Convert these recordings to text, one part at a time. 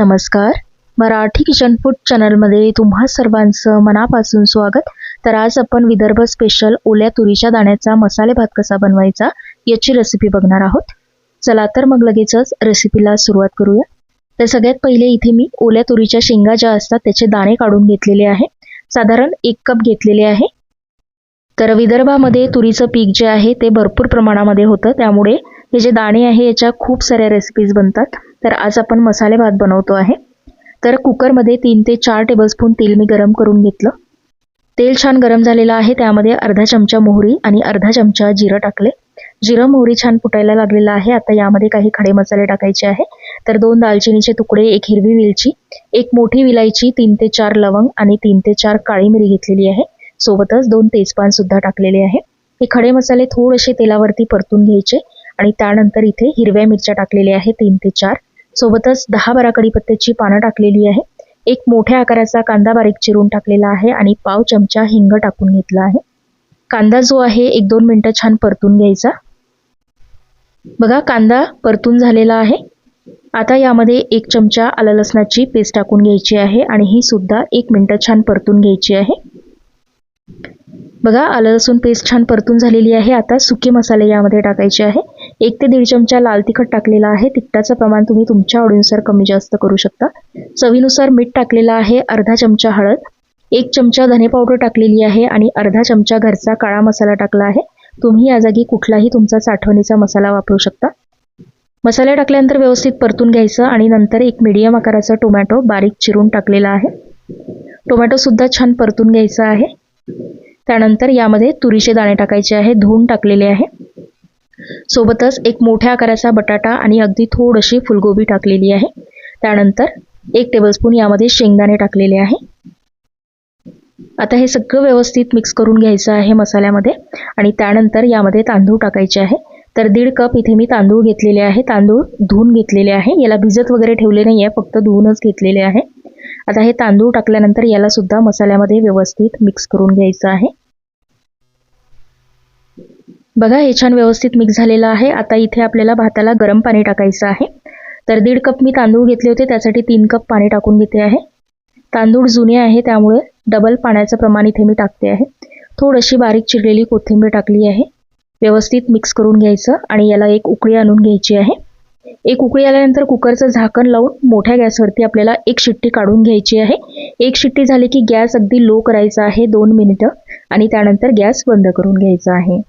नमस्कार. Marathi kitchen food चॅनलमध्ये तुम्हा सर्वांचं मनापासून स्वागत. तर आज आपण विदर्भ स्पेशल ओल्या तुरीच्या दाण्याचा मसाले भात कसा बनवायचा याची रेसिपी बघणार आहोत. चला तर मग लगेचच रेसिपीला सुरुवात करूया. तर सगळ्यात पहिले इथे मी ओल्या तुरीच्या शेंगा ज्या असतात त्याचे दाणे काढून घेतलेले आहे. साधारण एक कप घेतलेले आहे. तर विदर्भामध्ये तुरीचं पीक जे आहे ते भरपूर प्रमाणामध्ये होतं. त्यामुळे हे जे दाणे आहे याच्या खूप साऱ्या रेसिपीज बनतात. तर आज आपण मसाले भात बनवतो आहे. तर कुकरमध्ये तीन ते चार टेबलस्पून तेल मी गरम करून घेतलं. तेल छान गरम झालेलं आहे त्यामध्ये अर्धा चमचा मोहरी आणि अर्धा चमचा जिरं टाकले. जिरं मोहरी छान फुटायला लागलेलं आहे. आता यामध्ये काही खडे मसाले टाकायचे आहे. तर दोन दालचिनीचे तुकडे एक हिरवी वेलची एक मोठी विलायची तीन ते चार लवंग आणि तीन ते चार काळी मिरी घेतलेली आहे. सोबतच दोन तेजपान सुद्धा टाकलेले आहे. हे खडे मसाले थोडेसे तेलावरती परतून घ्यायचे. आणि त्यानंतर इथे हिरव्या मिरच्या टाकलेल्या आहेत तीन ते चार. सोबतच दहा बारा कडीपत्त्याची पानं टाकलेली आहे. एक मोठ्या आकाराचा कांदा बारीक चिरून टाकलेला आहे आणि पाव चमचा हिंग टाकून घेतला आहे. कांदा जो आहे एक दोन मिनटं छान परतून घ्यायचा. बघा कांदा परतून झालेला आहे. आता यामध्ये एक चमचा आलं लसणाची पेस्ट टाकून घ्यायची आहे आणि ही सुद्धा एक मिनटं छान परतून घ्यायची आहे. बघा आलं लसूण पेस्ट छान परतून झालेली आहे. आता सुके मसाले यामध्ये टाकायचे आहे. एक ते दीड चमचा लाल तिखट टाकलेला आहे. तिखटाचं प्रमाण तुम्ही तुमच्या आवडीनुसार कमी जास्त करू शकता. चवीनुसार मीठ टाकलेलं आहे. अर्धा चमचा हळद एक चमचा धने पावडर टाकलेली आहे आणि अर्धा चमचा घरचा काळा मसाला टाकला आहे. तुम्ही या जागी कुठलाही तुमचा साठवणीचा मसाला वापरू शकता. मसाले टाकल्यानंतर व्यवस्थित परतून घ्यायचं आणि नंतर एक मीडियम आकाराचा टोमॅटो बारीक चिरून टाकलेला आहे. टोमॅटोसुद्धा छान परतून घ्यायचा आहे. त्यानंतर यामध्ये तुरीचे दाणे टाकायचे आहे. धुवून टाकलेले आहे. सोबतच एक मोठ्या आकाराचा बटाटा आणि अगदी थोडीशी फुलगोबी टाकलेली आहे. त्यानंतर एक टेबलस्पून यामध्ये शेंगदाणे टाकलेले आहे. आता हे सगळं व्यवस्थित मिक्स करून घ्यायचं आहे मसाल्यामध्ये आणि त्यानंतर यामध्ये तांदूळ टाकायचे आहे. तर दीड कप इथे मी तांदूळ घेतलेले आहे. तांदूळ धुवून घेतलेले आहे. याला भिजत वगैरे ठेवले नाही आहे फक्त धुवूनच घेतलेले आहे. आता हे तांदूळ टाकल्यानंतर याला सुद्धा मसाल्यामध्ये व्यवस्थित मिक्स करून घ्यायचं आहे. बघा हे छान व्यवस्थित मिक्स झालेलं आहे. आता इथे आपल्याला भाताला गरम पाणी टाकायचं आहे. तर दीड कप मी तांदूळ घेतले होते त्यासाठी तीन कप पाणी टाकून घेते आहे. तांदूळ जुने आहे त्यामुळे डबल पाण्याचं प्रमाण इथे मी टाकते आहे. थोडीशी बारीक चिरलेली कोथिंबीर टाकली आहे. व्यवस्थित मिक्स करून घ्यायचं आणि याला एक उकळी आणून घ्यायची आहे. एक उकळी आल्यानंतर कुकरचं झाकण लावून मोठ्या गॅसवरती आपल्याला एक शिट्टी काढून घ्यायची आहे. एक शिट्टी झाली की गॅस अगदी लो करायचा आहे दोन मिनिटं आणि त्यानंतर गॅस बंद करून घ्यायचा आहे.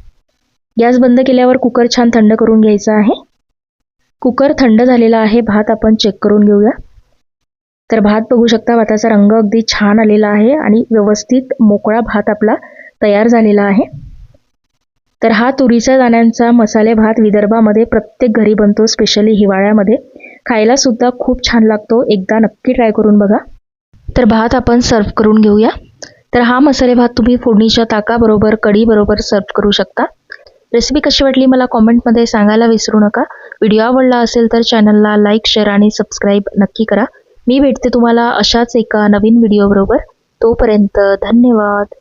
गॅस बंद केल्यावर कुकर छान थंड करून घ्यायचा आहे. कुकर थंड झालेला आहे भात आपण चेक करून घेऊया. तर भात बघू शकता भाताचा रंग अगदी छान आलेला आहे आणि व्यवस्थित मोकळा भात आपला तयार झालेला आहे. तर हा तुरीच्या दाण्यांचा मसाले भात विदर्भामध्ये प्रत्येक घरी बनतो स्पेशली हिवाळ्यामध्ये. खायला सुद्धा खूप छान लागतो एकदा नक्की ट्राय करून बघा. तर भात आपण सर्व करून घेऊया. तर हा मसाले भात तुम्ही फोडणीच्या ताकाबरोबर कढीबरोबर सर्व करू शकता. रेसिपी कशी वाटली मला कॉमेंटमध्ये सांगायला विसरू नका. व्हिडिओ आवडला असेल तर चॅनलला लाईक शेअर आणि सबस्क्राईब नक्की करा. मी भेटते तुम्हाला अशाच एका नवीन व्हिडिओबरोबर तोपर्यंत धन्यवाद.